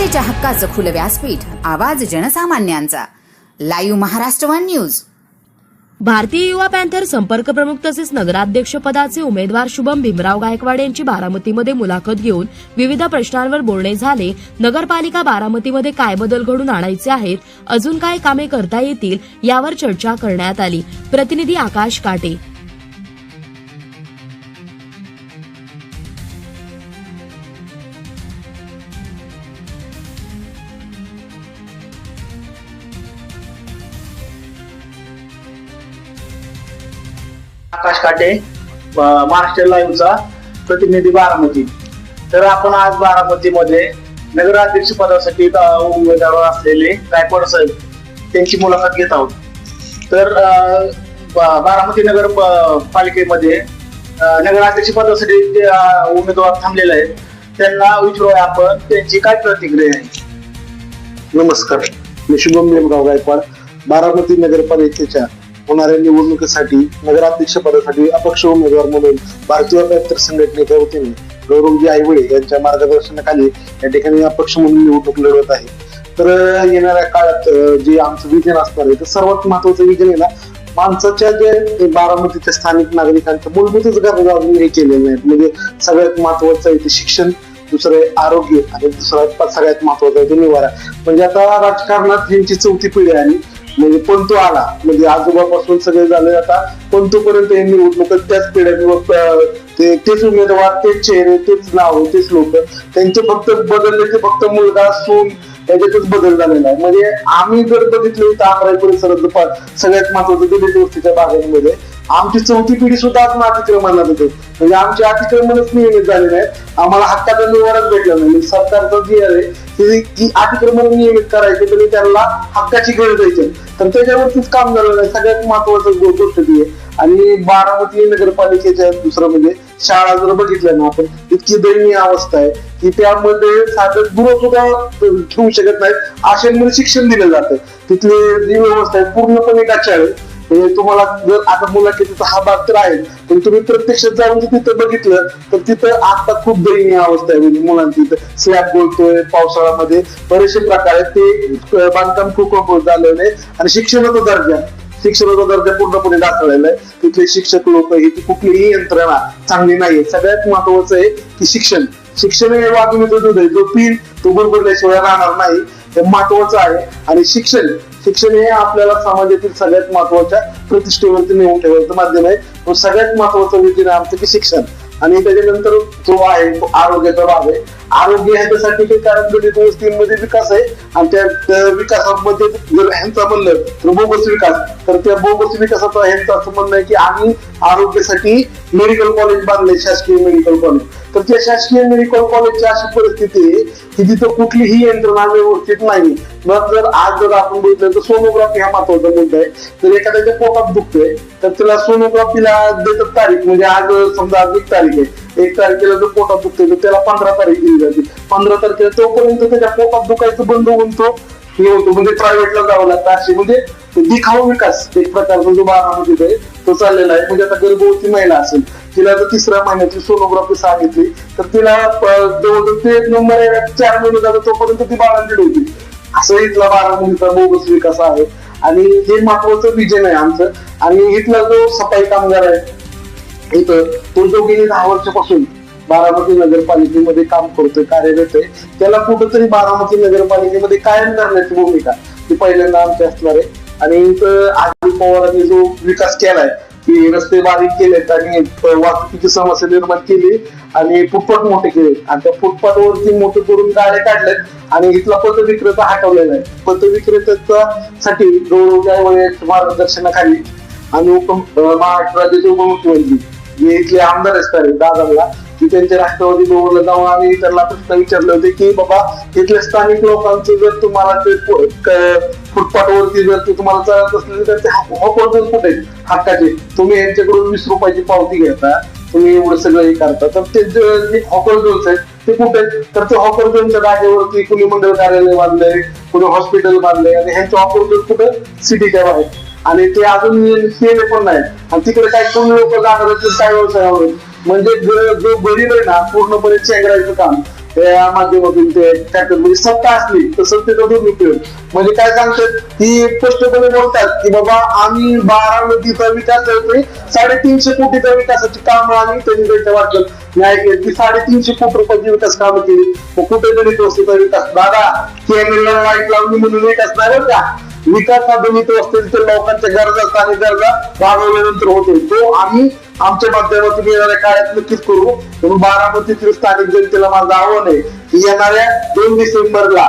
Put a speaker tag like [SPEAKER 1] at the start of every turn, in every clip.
[SPEAKER 1] जनतेच्या हक्काचं खुलं व्यासपीठ आवाज जनसामान्यांचा. Live Maharashtra one news.
[SPEAKER 2] भारतीय युवा पॅन्थर संपर्क प्रमुख तसेच नगराध्यक्ष पदाचे उमेदवार शुभम भीमराव गायकवाड यांची बारामतीमध्ये मुलाखत घेऊन विविध प्रश्नांवर बोलणे झाले. नगरपालिका बारामतीमध्ये काय बदल घडून आणायचे आहेत अजून काय कामे करता येतील यावर चर्चा करण्यात आली. प्रतिनिधी आकाश काटे
[SPEAKER 3] आकाश काटे महाराष्ट्र लाईव्हचा प्रतिनिधी बारामती. तर आपण आज बारामतीमध्ये नगराध्यक्ष पदासाठी उमेदवार असलेले गायकवाड साहेब त्यांची मुलाखत घेत आहोत. तर बारामती नगर प- पालिकेमध्ये नगराध्यक्ष पदासाठी जे उमेदवार थांबलेले आहेत त्यांना विचारूया आपण त्यांची काय प्रतिक्रिया आहे?
[SPEAKER 4] नमस्कार. मी शुभम भीमराव गायकवाड बारामती नगरपालिकेच्या होणाऱ्या निवडणुकीसाठी नगराध्यक्ष पदासाठी अपक्ष उमेदवार म्हणून भारतीय पॅन्थर संघटनेच्या वतीने गौरवजी आईवळे यांच्या मार्गदर्शनाखाली या ठिकाणी अपक्ष म्हणून निवडणूक लढवत आहे. तर येणाऱ्या काळात जे आमचं विजन असणार आहे तर सर्वात महत्वाचं विजन आहे ना माणसाच्या जे बारामतीच्या स्थानिक नागरिकांच्या मूलभूतच गरजा अजून हे केलेल्या नाहीत. म्हणजे सगळ्यात महत्वाचं आहे ते शिक्षण दुसरं आहे आरोग्य आणि दुसरा सगळ्यात महत्वाचं आहे ते निवारा. म्हणजे आता राजकारणात यांची चौथी पिढी आली म्हणजे पंतू आला. म्हणजे आजोबापासून सगळे झाले आता. पंतूपर्यंत हे निवडणूक त्याच पिढ्याने ते तेच उमेदवार तेच चेहरे तेच नाव तेच लोक त्यांचे फक्त बदलण्याचे फक्त मुलगा सून याच्यातच बदल झालेला आहे. म्हणजे आम्ही जर बघितलं तर अमराई परिसरात सगळ्यात महत्वाचं दिल्ली गोष्टीच्या भागांमध्ये आमची चौथी पिढी सुद्धा अजून अतिक्रमणात होते. म्हणजे आमचे अतिक्रमणच नियमित झाले नाहीत आम्हाला हक्काचा निवाराच भेटला नाही. म्हणजे सरकारचं जे आहे ती की अतिक्रमण नियमित करायचे तरी त्यांना हक्काची गरज द्यायची तर त्याच्यावरतीच काम झालं नाही सगळ्यात महत्वाचं गोष्ट ती. आहे आणि बारामती नगरपालिकेच्या दुसरं म्हणजे शाळा जर बघितल्या ना आपण इतकी दयनीय अवस्था आहे की त्यामध्ये साधं गुरु सुद्धा ठेवू शकत नाहीत अशांमध्ये म्हणजे शिक्षण दिलं जातं. तिथली जी व्यवस्था आहे पूर्णपणे गाचाळ आहे. म्हणजे तुम्हाला जर आता मुलाखतीचा हा भाग तर आहे पण तुम्ही प्रत्यक्षात जाऊन तिथं बघितलं तर तिथं आता खूप दयनीय अवस्था आहे म्हणजे मुलांची. तिथं स्लॅब बोलतोय पावसाळ्यामध्ये बरेचसे प्रकार आहेत. ते बांधकाम खूप झालेलं आहे आणि शिक्षणाचा दर्जा शिक्षणाचा दर्जा पूर्णपणे दाखवलेला आहे. तिथले शिक्षक लोक ही ती कुठलीही यंत्रणा चांगली नाहीये सगळ्यात महत्वाचं आहे की शिक्षण. शिक्षण हे वागणीचं दूध आहे. जो पील तो गुरगुरल्याशिवाय राहणार नाही. हे महत्वाचं आहे. आणि शिक्षण शिक्षण हे आपल्याला समाजातील सगळ्यात महत्त्वाच्या प्रतिष्ठेवरती नेऊन ठेवायचं माध्यम आहे. तो सगळ्यात महत्वाचं विषय आहे आमचं की शिक्षण. आणि त्याच्यानंतर जो आहे तो आरोग्याचा भाग आहे. आरोग्य ह्याच्यासाठी काही कारण गणित वस्तींमध्ये विकास आहे. आणि त्या त्या विकासामध्ये जर ह्यांचा म्हणलं तर बोगस विकास. तर त्या बोगस विकासाचा ह्यांचं असं म्हणणं आहे की आम्ही आरोग्यासाठी मेडिकल कॉलेज बांधले शासकीय मेडिकल कॉलेज तर त्या शासकीय मेडिकल कॉलेजची अशी परिस्थिती आहे की तिथं कुठलीही यंत्रणा व्यवस्थित नाही. मग जर आज जर आपण बघितलं तर सोनोग्राफी हा महत्त्वाचा मुद्दा आहे. तर एखाद्याच्या पोटात दुखतोय तर त्याला सोनोग्राफीला देतात तारीख. म्हणजे आज समजा आज एक तारीख आहे. एक तारखेला जर पोटात दुखतोय तर त्याला पंधरा तारीख दिली जाते. पंधरा तारखेला तोपर्यंत त्याच्या पोटात दुखायचं बंद होऊन तो हे होतो. म्हणजे प्रायव्हेटला जावं लागतं असे. म्हणजे दिखाऊ विकास एक प्रकारचा जो बारामतीत आहे तो चाललेला आहे. म्हणजे आता गर्भवती महिला असेल तिला जर तिसऱ्या महिन्याची सोनोग्राफी सांगितली तर तिला जवळजवळ ते एक नंबर चार महिने जातात तोपर्यंत ती बाळांची होती. असं इथला बारामतीचा बोगस विकास आहे. आणि हे महत्वाचं विजन आहे आमचं. आणि इथला जो सफाई कामगार आहे इथं तो जो गेली दहा वर्षापासून बारामती नगरपालिकेमध्ये काम करतोय कार्यरत आहे. त्याला कुठंतरी बारामती नगरपालिकेमध्ये कायम करण्याची भूमिका ती पहिल्यांदा आमची असणार आहे. आणि इथं आदिल पवारांनी जो विकास केलाय की रस्ते बारीक केलेत आणि वाहतुकीची समस्या निर्माण केली आणि फुटपाथ मोठे केले आणि त्या फुटपाथवरती मोठे करून गाड्या काढल्यात आणि इथला पथविक्रेता हटवलेला आहे. पथविक्रेत्याचा साठी गौरव मार्गदर्शनाखाली आणि उप महाराष्ट्र राज्याचे उपमुख्यमंत्री. जे इथले आमदार असतात दादांना की त्यांच्या राष्ट्रवादी भवनला जाऊन आम्ही त्यांना प्रश्न विचारले होते की बाबा इथल्या स्थानिक लोकांचं जर तुम्हाला ते फुटपाथवरती जर ते तुम्हाला चालत असले तर ते कुठे? आहेत? हक्काचे. तुम्ही यांच्याकडून वीस रुपयाची पावती घेता तुम्ही एवढं सगळं हे करता. तर ते जे हॉकर झोन्स आहेत ते कुठे? आहेत? तर ते हॉकर झोनच्या जागेवरती कुणी मंडळ कार्यालय बांधलंय कुणी हॉस्पिटल बांधलंय आणि ह्यांचं हॉकर झोन कुठं? सिटीच्या बाहेर. आणि ते अजून केले पण नाही आणि तिकडे काय कोणी लोक जाणार असतील काय व्यवसायावर? म्हणजे जो गरीब आहे ना पूर्णपणे चेंगरायचं काम. त्या माध्यमातून ते टाकतात म्हणजे सत्ता असली तर सत्तेचा दुरुपयोग म्हणजे काय सांगतात? की स्पष्टपणे बोलतात की बाबा आम्ही बारामतीचा विकास करतोय साडेतीनशे कोटीचा विकासाची कामं आम्ही त्यांनी त्यांच्या वाटलं मी ऐकलं की साडेतीनशे कोटी रुपयाची विकास कामं केली. मग कुठे गणित वस्तूचा विकास. दादा केरळला लाइट लावली म्हणून विकास नाही बरं का? विकास हा असतील तर लोकांच्या गरजा स्थानिक गरजा भागवल्यानंतर होतो तो आम्ही आमच्या माध्यमातून येणाऱ्या काळात नक्कीच करू. म्हणून बारामतीतील स्थानिक जनतेला माझं आव्हान आहे की येणाऱ्या दोन डिसेंबरला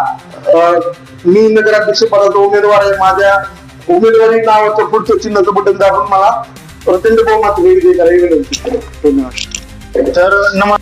[SPEAKER 4] अं, मी नगराध्यक्ष पदाचा उमेदवार आहे माझ्या उमेदवारी नावाचं पुढचं चिन्हाचं बटन दाबून मला प्रचंड बहुमत विजय करायला विनंती. धन्यवाद.
[SPEAKER 3] तर नमस्कार.